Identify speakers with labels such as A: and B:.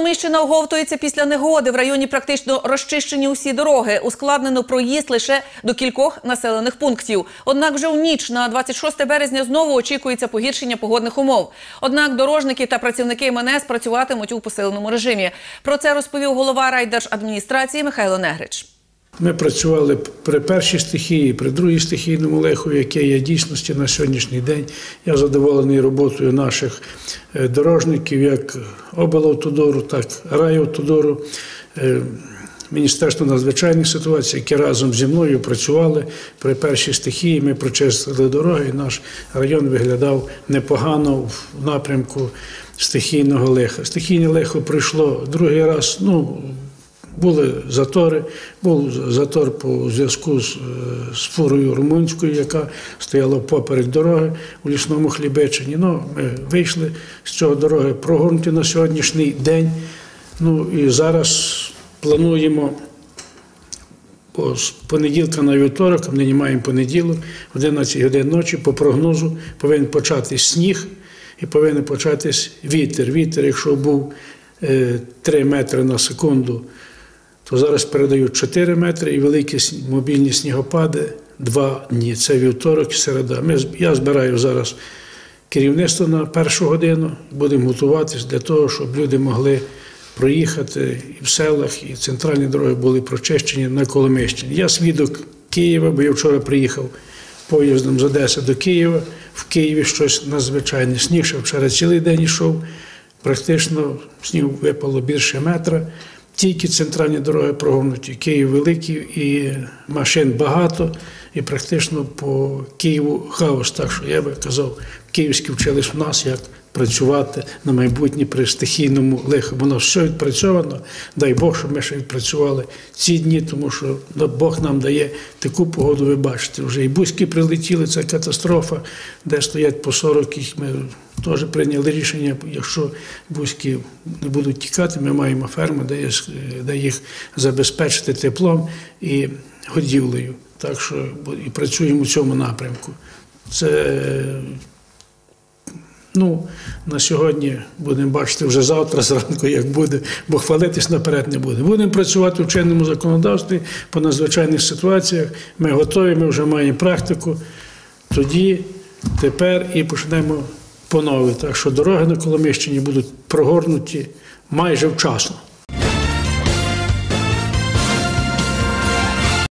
A: Коломийщина оговтується після негоди. В районі практично розчищені усі дороги. Ускладнено проїзд лише до кількох населених пунктів. Однак вже в ніч на 26 березня знову очікується погіршення погодних умов. Однак дорожники та працівники МНС працюватимуть у посиленому режимі. Про це розповів голова райдержадміністрації Михайло Негрич.
B: Ми працювали при першій стихії, при другій стихійному леху, яке є дійсності на сьогоднішній день. Я задоволений роботою наших е, дорожників, як облавтодору, так і райавтодору. Е, Міністерство надзвичайних ситуацій, яке разом зі мною працювали при першій стихії. Ми прочистили дороги, і наш район виглядав непогано в напрямку стихійного леха. Стихійне лехо прийшло другий раз. Ну, були затори, був затор по зв'язку з, е, фурою румунською, яка стояла поперек дороги у лісному хлібечині. Ну, ми вийшли з цього дороги прогорнуті на сьогоднішній день. Ну і зараз плануємо по- з понеділка на вівторок, а нині маємо понеділок, в 11 годин ночі, по прогнозу повинен початись сніг і повинен початись вітер. Вітер, якщо був е, 3 метри на секунду, то зараз передають 4 метри і великі мобільні снігопади 2 дні. Це вівторок і середа. Ми, я збираю зараз керівництво на першу годину, будемо готуватись для того, щоб люди могли проїхати і в селах, і центральні дороги були прочищені на Коломищині. Я свідок Києва, бо я вчора приїхав поїздом з Одеси до Києва. В Києві щось надзвичайне. Сніг ще вчора цілий день йшов. Практично снігу випало більше метра. Тільки центральні дороги прогорнуті. Київ великий і машин багато, і практично по Києву хаос. Так що я би казав, київські вчились в нас, як працювати на майбутнє при стихійному лиху. Воно все відпрацьовано. Дай Бог, щоб ми ще відпрацювали ці дні, тому що Бог нам дає таку погоду, ви бачите. Вже і бузьки прилетіли, це катастрофа, де стоять по 40 їх. Ми теж прийняли рішення, якщо бузьки не будуть тікати, ми маємо ферму, де, де їх забезпечити теплом і годівлею. Так що і працюємо в цьому напрямку. Це Ну, на сьогодні будемо бачити вже завтра зранку, як буде, бо хвалитись наперед не буде. Будемо працювати в чинному законодавстві по надзвичайних ситуаціях. Ми готові, ми вже маємо практику. Тоді, тепер і почнемо по а що дороги на Коломищині будуть прогорнуті майже вчасно.